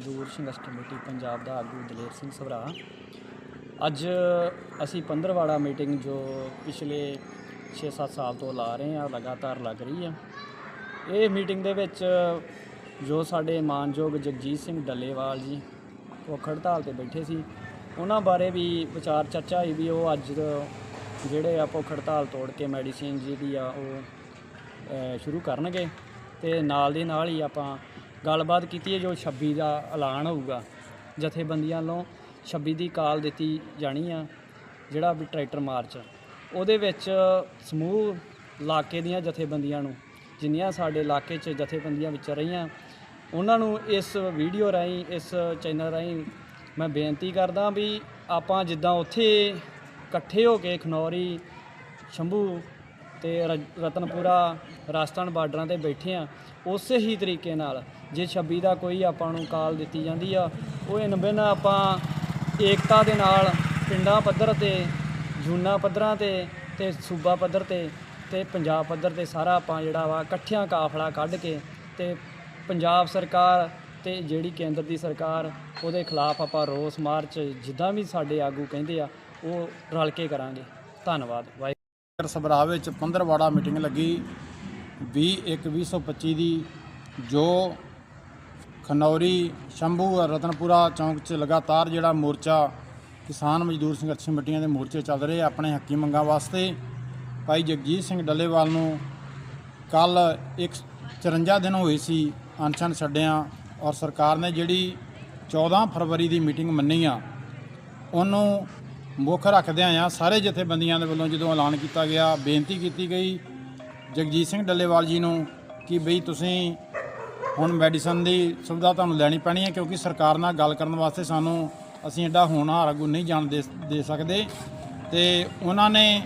ਮਜ਼ਦੂਰ ਸੰਘਰਸ਼ ਕਮੇਟੀ ਪੰਜਾਬ ਦਾ ਆਗੂ ਦਲੇਰ ਸਿੰਘ ਸਭਰਾ। ਅੱਜ ਅਸੀਂ ਪੰਦਰਵਾੜਾ ਮੀਟਿੰਗ ਜੋ ਪਿਛਲੇ 6-7 ਸਾਲ ਤੋਂ ਲਾ ਰਹੇ ਹਾਂ, ਲਗਾਤਾਰ ਲੱਗ ਰਹੀ ਆ ਇਹ ਮੀਟਿੰਗ ਦੇ ਵਿੱਚ ਜੋ ਸਾਡੇ ਮਾਨਯੋਗ ਜਗਜੀਤ ਸਿੰਘ ਡੱਲੇਵਾਲ ਜੀ ਭੁੱਖ ਹੜਤਾਲ ਤੇ ਬੈਠੇ ਸੀ। ਉਹਨਾਂ ਬਾਰੇ ਵੀ ਵਿਚਾਰ ਚਰਚਾ ਹੋਈ ਵੀ ਉਹ ਅੱਜ ਜਿਹੜੇ ਆ ਭੁੱਖ ਹੜਤਾਲ ਤੋੜ ਕੇ ਮੈਡੀਸਿਨ ਜਿਹੜੀ ਆ ਉਹ ਸ਼ੁਰੂ ਕਰਨਗੇ ਤੇ ਨਾਲ ਦੀ ਨਾਲ ਹੀ ਆਪਾਂ ਗੱਲਬਾਤ ਕੀਤੀ ਹੈ ਜੋ 26 ਦਾ ਐਲਾਨ ਹੋਊਗਾ। ਜਥੇਬੰਦੀਆਂ ਵੱਲੋਂ 26 ਦੀ ਕਾਲ ਦਿੱਤੀ ਜਾਣੀ ਆ, ਜਿਹੜਾ ਵੀ ਟਰੈਕਟਰ ਮਾਰਚ ਉਹਦੇ ਵਿੱਚ ਸਮੂਹ ਇਲਾਕੇ ਦੀਆਂ ਜਥੇਬੰਦੀਆਂ ਨੂੰ, ਜਿੰਨੀਆਂ ਸਾਡੇ ਇਲਾਕੇ 'ਚ ਜਥੇਬੰਦੀਆਂ ਵਿੱਚ ਰਹੀਆਂ, ਉਹਨਾਂ ਨੂੰ ਇਸ ਵੀਡੀਓ ਰਾਹੀਂ, ਇਸ ਚੈਨਲ ਰਾਹੀਂ ਮੈਂ ਬੇਨਤੀ ਕਰਦਾ ਵੀ ਆਪਾਂ ਜਿੱਦਾਂ ਉੱਥੇ ਇਕੱਠੇ ਹੋ ਕੇ ਖਨੌਰੀ, ਸ਼ੰਭੂ ਤੇ ਰਤਨਪੁਰਾ ਰਾਜਸਥਾਨ ਬਾਰਡਰਾਂ ਤੇ ਬੈਠੇ ਆ, ਉਸੇ ਹੀ ਤਰੀਕੇ ਨਾਲ ਜੇ 26 ਦਾ ਕੋਈ ਆਪਾਂ ਨੂੰ ਕਾਲ ਦਿੱਤੀ ਜਾਂਦੀ ਆ, ਉਹ ਇਨ ਬਿਨ ਆਪਾਂ ਏਕਤਾ ਦੇ ਨਾਲ ਪਿੰਡਾਂ ਪੱਧਰ ਤੇ, ਜੂਨਾ ਪੱਧਰਾਂ ਤੇ ਤੇ ਸੂਬਾ ਪੱਧਰ ਤੇ ਤੇ ਪੰਜਾਬ ਪੱਧਰ ਤੇ ਸਾਰਾ ਆਪਾਂ ਜਿਹੜਾ ਵਾ ਇਕੱਠਿਆਂ ਕਾਫਲਾ ਕੱਢ ਕੇ ਤੇ ਪੰਜਾਬ ਸਰਕਾਰ ਤੇ ਜਿਹੜੀ ਕੇਂਦਰ ਦੀ ਸਰਕਾਰ ਉਹਦੇ ਖਿਲਾਫ ਆਪਾਂ ਰੋਸ ਮਾਰਚ ਜਿੱਦਾਂ ਵੀ ਸਾਡੇ ਆਗੂ ਕਹਿੰਦੇ ਆ, ਉਹ ਰਲ ਕੇ ਕਰਾਂਗੇ। ਧੰਨਵਾਦ। ਵਾਹਿਗੁਰੂ ਸਭਰਾ ਵਿੱਚ ਪੰਦਰਵਾੜਾ ਮੀਟਿੰਗ ਲੱਗੀ। 21/2025 ਦੀ ਜੋ ਖਨੌਰੀ, ਸ਼ੰਭੂ ਰਤਨਪੁਰਾ ਚੌਂਕ 'ਚ ਲਗਾਤਾਰ ਜਿਹੜਾ ਮੋਰਚਾ ਕਿਸਾਨ ਮਜ਼ਦੂਰ ਸੰਘਰਸ਼ ਕਮੇਟੀਆਂ ਦੇ ਮੋਰਚੇ ਚੱਲ ਰਹੇ ਆਪਣੇ ਹੱਕੀ ਮੰਗਾਂ ਵਾਸਤੇ। ਭਾਈ ਜਗਜੀਤ ਸਿੰਘ ਡੱਲੇਵਾਲ ਨੂੰ ਕੱਲ ਇੱਕ 54 ਦਿਨ ਹੋਏ ਸੀ ਅਨਸ਼ਨ ਛੱਡਿਆ ਔਰ ਸਰਕਾਰ ਨੇ ਜਿਹੜੀ 14 ਫਰਵਰੀ ਦੀ ਮੀਟਿੰਗ ਮੰਨੀ ਆ, ਉਹਨੂੰ ਮੁੱਖ ਰੱਖਦਿਆਂ ਆ, ਸਾਰੇ ਜਥੇਬੰਦੀਆਂ ਦੇ ਵੱਲੋਂ ਜਦੋਂ ਐਲਾਨ ਕੀਤਾ ਗਿਆ, ਬੇਨਤੀ ਕੀਤੀ ਗਈ ਜਗਜੀਤ ਸਿੰਘ ਡੱਲੇਵਾਲ ਜੀ ਨੂੰ ਕਿ ਬਈ ਤੁਸੀਂ ਹੁਣ ਮੈਡੀਸਨ ਦੀ ਸੁਵਿਧਾ ਤੁਹਾਨੂੰ ਲੈਣੀ ਪੈਣੀ ਹੈ, ਕਿਉਂਕਿ ਸਰਕਾਰ ਨਾਲ ਗੱਲ ਕਰਨ ਵਾਸਤੇ ਸਾਨੂੰ ਅਸੀਂ ਐਡਾ ਹੋਣਹਾਰ ਅੱਗੋਂ ਨਹੀਂ ਜਾਣ ਦੇ ਦੇ ਸਕਦੇ। ਤੇ ਉਹਨਾਂ ਨੇ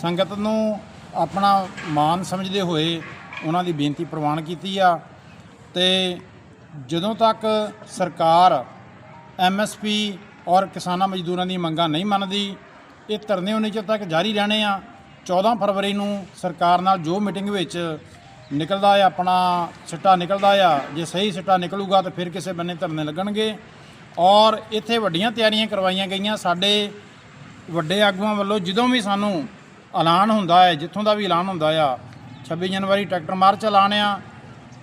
ਸੰਗਤ ਨੂੰ ਆਪਣਾ ਮਾਨ ਸਮਝਦੇ ਹੋਏ ਉਹਨਾਂ ਦੀ ਬੇਨਤੀ ਪ੍ਰਵਾਨ ਕੀਤੀ ਆ। ਤੇ ਜਦੋਂ ਤੱਕ ਸਰਕਾਰ ਐਮਐਸਪੀ ਔਰ ਕਿਸਾਨਾਂ ਮਜ਼ਦੂਰਾਂ ਦੀਆਂ ਮੰਗਾਂ ਨਹੀਂ ਮੰਨਦੀ, ਇਹ ਧਰਨੇ ਉਨੀ ਚਿਰ ਤੱਕ ਜਾਰੀ ਰਹਿਣੇ ਆ। 14 ਫਰਵਰੀ ਨੂੰ ਸਰਕਾਰ ਨਾਲ ਜੋ ਮੀਟਿੰਗ ਵਿੱਚ ਨਿਕਲਦਾ ਆ, ਆਪਣਾ ਸਿੱਟਾ ਨਿਕਲਦਾ ਆ, ਜੇ ਸਹੀ ਸਿੱਟਾ ਨਿਕਲੂਗਾ ਤਾਂ ਫਿਰ ਕਿਸੇ ਬੰਨੇ ਧਰਨੇ ਲੱਗਣਗੇ। ਔਰ ਇੱਥੇ ਵੱਡੀਆਂ ਤਿਆਰੀਆਂ ਕਰਵਾਈਆਂ ਗਈਆਂ। ਸਾਡੇ ਵੱਡੇ ਆਗੂਆਂ ਵੱਲੋਂ ਜਦੋਂ ਵੀ ਸਾਨੂੰ ਐਲਾਨ ਹੁੰਦਾ ਹੈ, ਜਿੱਥੋਂ ਦਾ ਵੀ ਐਲਾਨ ਹੁੰਦਾ ਆ 26 ਜਨਵਰੀ ਟਰੈਕਟਰ ਮਾਰਚ ਐਲਾਨ ਆ।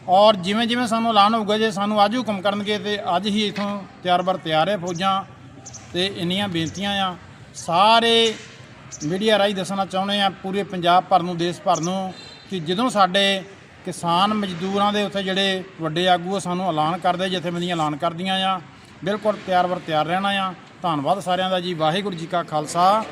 ਔਰ ਜਿਵੇਂ ਜਿਵੇਂ ਸਾਨੂੰ ਐਲਾਨ ਹੋਊਗਾ, ਜੇ ਸਾਨੂੰ ਅੱਜ ਹੁਕਮ ਕਰਨਗੇ ਤੇ ਅੱਜ ਹੀ ਇਥੋਂ ਤਿਆਰ ਬਰ ਤਿਆਰ ਹੈ ਫੌਜਾਂ। ਤੇ ਇੰਨੀਆਂ ਬੇਨਤੀਆਂ ਆ। ਸਾਰੇ ਮੀਡੀਆ ਰਾਹੀਂ ਦੱਸਣਾ ਚਾਹੁੰਦੇ ਆ, ਪੂਰੇ ਪੰਜਾਬ ਭਰ ਨੂੰ, ਦੇਸ਼ ਭਰ ਨੂੰ, ਕਿ ਜਦੋਂ ਸਾਡੇ ਕਿਸਾਨ ਮਜ਼ਦੂਰਾਂ ਦੇ ਉੱਥੇ ਜਿਹੜੇ ਵੱਡੇ ਆਗੂ ਆ, ਸਾਨੂੰ ਐਲਾਨ ਕਰਦੇ, ਜਥੇਬੰਦੀਆਂ ਐਲਾਨ ਕਰਦੀਆਂ ਆ। ਬਿਲਕੁਲ ਤਿਆਰ ਵਰ ਤਿਆਰ ਰਹਿਣਾ ਆ। ਧੰਨਵਾਦ ਸਾਰਿਆਂ ਦਾ ਜੀ। ਵਾਹਿਗੁਰੂ ਜੀ ਕਾ ਖਾਲਸਾ।